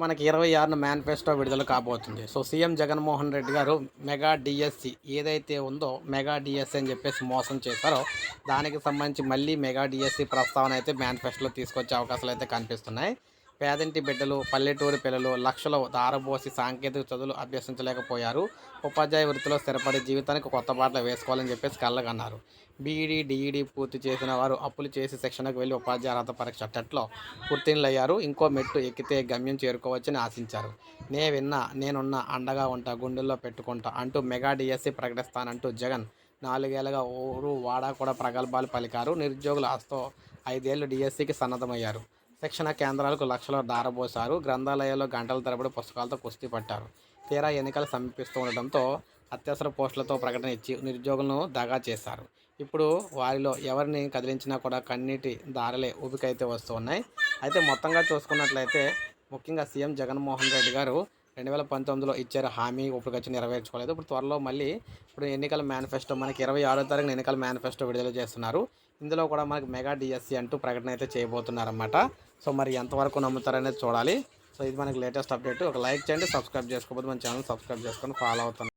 మనకి ఇరవై ఆరున మేనిఫెస్టో విడుదల కాబోతుంది. సో సీఎం జగన్మోహన్ రెడ్డి గారు మెగా డిఎస్సి ఏదైతే ఉందో మెగా డిఎస్సి అని చెప్పేసి మోసం చేశారో దానికి సంబంధించి మళ్ళీ మెగా డిఎస్సి ప్రస్తావన అయితే మేనిఫెస్టోలో తీసుకొచ్చే అవకాశాలు అయితే కనిపిస్తున్నాయి. పేదంటి బిడ్డలు పల్లెటూరు పిల్లలు లక్షలు దారబోసి సాంకేతిక చదువులు అభ్యసించలేకపోయారు. ఉపాధ్యాయ వృత్తిలో స్థిరపడి జీవితానికి కొత్త బాటలు వేసుకోవాలని చెప్పేసి కళ్ళగన్నారు బీఈడీ డిఈడీ పూర్తి చేసిన వారు అప్పులు చేసి శిక్షణకు వెళ్ళి ఉపాధ్యాయ అర్హత పరీక్ష టెట్లో ఉత్తీర్ణులయ్యారు. ఇంకో మెట్టు ఎక్కితే గమ్యం చేరుకోవచ్చని ఆశించారు. నే విన్నా నేనున్నా అండగా ఉంటా గుండెల్లో పెట్టుకుంటా అంటూ మెగా డిఎస్సి ప్రకటిస్తానంటూ జగన్ నాలుగేళ్ళుగా ఊరు వాడా కూడా ప్రగల్భాలు పలికారు. నిరుద్యోగుల ఆస్తో ఐదేళ్ళు డిఎస్సికి సన్నద్ధమయ్యారు. శిక్షణ కేంద్రాలకు లక్షలు దారబోసారు గ్రంథాలయాల్లో గంటల తరబడి పుస్తకాలతో కుస్తీ పట్టారు. తీరా ఎన్నికలు సమీపిస్తూ ఉండడంతో అత్యవసర పోస్టులతో ప్రకటన ఇచ్చి నిరుద్యోగులను దగా చేశారు. ఇప్పుడు వారిలో ఎవరిని కదిలించినా కూడా కన్నీటి దారలే ఊపికైతే వస్తూ ఉన్నాయి. అయితే మొత్తంగా చూసుకున్నట్లయితే ముఖ్యంగా సీఎం జగన్మోహన్ రెడ్డి గారు రెండు వేల పంతొమ్మిదిలో ఇచ్చారు హామీ ఇప్పుడు వచ్చి నెరవేర్చుకోలేదు. ఇప్పుడు త్వరలో మళ్ళీ ఇప్పుడు ఎన్నికల మేనిఫెస్టో మనకి ఇరవై ఆరో తారీఖున ఎన్నికల మేనిఫెస్టో విడుదల చేస్తున్నారు. ఇందులో కూడా మనకి మెగా డిఎస్సి అంటూ ప్రకటన అయితే చేయబోతున్నారన్నమాట. సో మరి ఎంతవరకు నమ్ముతారనేది చూడాలి. సో ఇది మనకి లేటెస్ట్ అప్డేట్ ఒక లైక్ చేయండి సబ్స్క్రైబ్ చేసుకోకపోతే మన ఛానల్ సబ్స్క్రైబ్ చేసుకొని ఫాలో అవుతాను